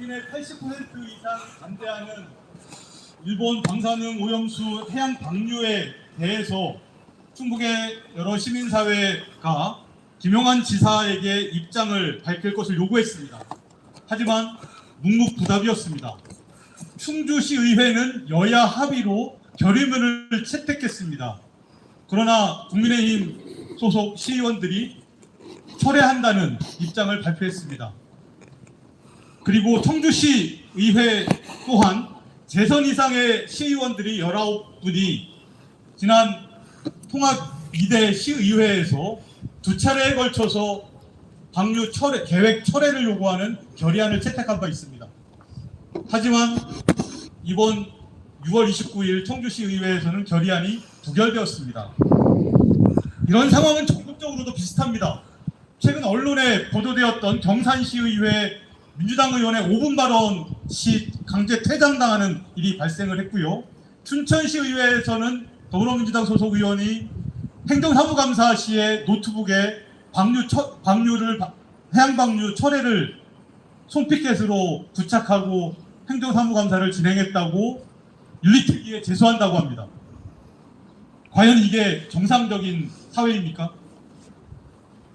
국민의 80% 이상 반대하는 일본 방사능 오염수 해양 방류에 대해서 충북의 여러 시민사회가 김용환 지사에게 입장을 밝힐 것을 요구했습니다. 하지만 묵묵부답이었습니다. 충주시 의회는 여야 합의로 결의문을 채택했습니다. 그러나 국민의힘 소속 시의원들이 철회한다는 입장을 발표했습니다. 그리고 청주시 의회 또한 재선 이상의 시의원들이 19분이 지난 통합 2대 시의회에서 두 차례에 걸쳐서 방류 철회, 계획 철회를 요구하는 결의안을 채택한 바 있습니다. 하지만 이번 6월 29일 청주시 의회에서는 결의안이 부결되었습니다. 이런 상황은 전국적으로도 비슷합니다. 최근 언론에 보도되었던 경산시의회 민주당 의원의 5분 발언 시 강제 퇴장당하는 일이 발생을 했고요. 춘천시 의회에서는 더불어민주당 소속 의원이 행정사무감사 시에 노트북에 방류 처, 방류를 해양 방류 철회를 손피켓으로 부착하고 행정사무감사를 진행했다고 윤리특위에 제소한다고 합니다. 과연 이게 정상적인 사회입니까?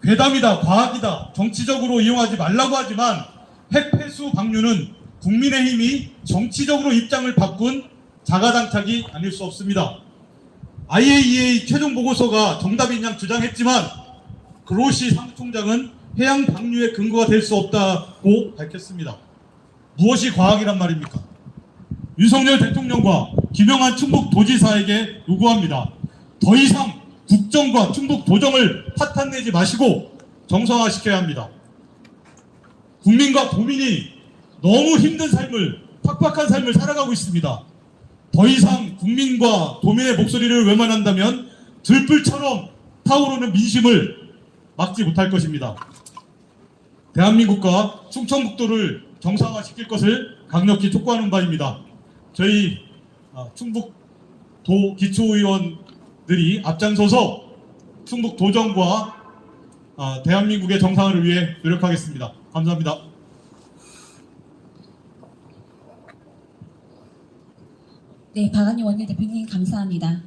괴담이다, 과학이다, 정치적으로 이용하지 말라고 하지만 핵폐수 방류는 국민의힘이 정치적으로 입장을 바꾼 자가당착이 아닐 수 없습니다. IAEA 최종 보고서가 정답인 양 주장했지만 그로시 사무총장은 해양 방류의 근거가 될 수 없다고 밝혔습니다. 무엇이 과학이란 말입니까? 윤석열 대통령과 김영한 충북 도지사에게 요구합니다. 더 이상 국정과 충북 도정을 파탄내지 마시고 정상화시켜야 합니다. 국민과 도민이 너무 힘든 삶을 팍팍한 삶을 살아가고 있습니다. 더 이상 국민과 도민의 목소리를 외면한다면 들불처럼 타오르는 민심을 막지 못할 것입니다. 대한민국과 충청북도를 정상화시킬 것을 강력히 촉구하는 바입니다. 저희 아, 충북도 기초의원들이 앞장서서 충북 도정과 아, 대한민국의 정상화를 위해 노력하겠습니다. 감사합니다. 네, 박한희 원내대표님 감사합니다.